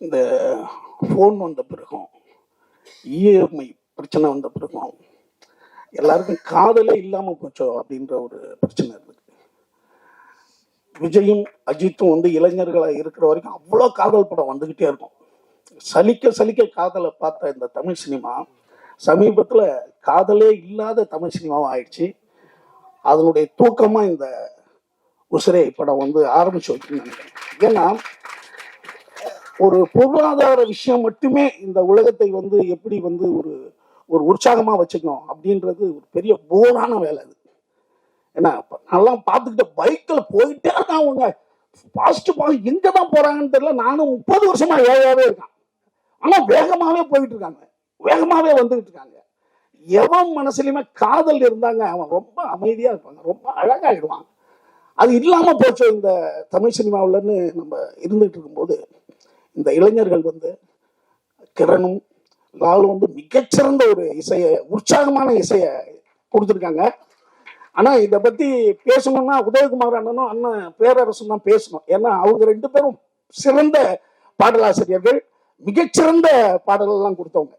இந்த ஃபோன் வந்த பிறகும் இஎம்ஐ பிரச்சனை வந்த பிறகும் எல்லாருக்கும் காதலே இல்லாமல் போச்சோ அப்படின்ற ஒரு பிரச்சனை இருக்கு விஜயும் அஜித்தும் வந்து இளைஞர்களாக இருக்கிற வரைக்கும் அவ்வளோ காதல் படம் வந்துக்கிட்டே இருக்கும். சலிக்க சலிக்க காதலை பார்த்த இந்த தமிழ் சினிமா சமீபத்தில் காதலே இல்லாத தமிழ் சினிமாவும் ஆயிடுச்சு. அதனுடைய தூக்கமாக இந்த உசிரை படம் வந்து ஆரம்பிச்சு வைக்கணும்னு நினைக்கிறேன். ஏன்னா ஒரு பொருளாதார விஷயம் மட்டுமே இந்த உலகத்தை வந்து எப்படி வந்து ஒரு ஒரு உற்சாகமா வச்சுக்கணும் அப்படின்றது ஒரு பெரிய போரான வேலை அது. ஏன்னா நல்லா நான்லாம் பார்த்துக்கிட்ட பைக்கில் போயிட்டே இருக்கான் அவங்க ஃபாஸ்ட் பாஸ் எங்க தான் போறாங்கன்னு தெரியல. நானும் முப்பது வருஷமா ஏழையாகவே இருக்கான். ஆனால் வேகமாகவே போயிட்டு இருக்காங்க. வேகமாகவே வந்துகிட்டு இருக்காங்க. எவன் மனசுலயுமே காதல் இருந்தாங்க அவன் ரொம்ப அமைதியா இருப்பாங்க. ரொம்ப அழகாயிடுவான். அது இல்லாம போச்சு இந்த தமிழ் சினிமாவிலன்னு நம்ம இருந்துட்டு இருக்கும்போது இந்த இளைஞர்கள் வந்து கிரணும் லாலும் வந்து மிகச்சிறந்த ஒரு இசையை உற்சாகமான இசையை கொடுத்துருக்காங்க. ஆனா இதை பத்தி பேசணும்னா உதயகுமார் அண்ணனும் அண்ணன் பேரரசும் தான் பேசணும். ஏன்னா அவங்க ரெண்டு பேரும் சிறந்த பாடலாசிரியர்கள் மிகச்சிறந்த பாடலெல்லாம் கொடுத்தவங்க.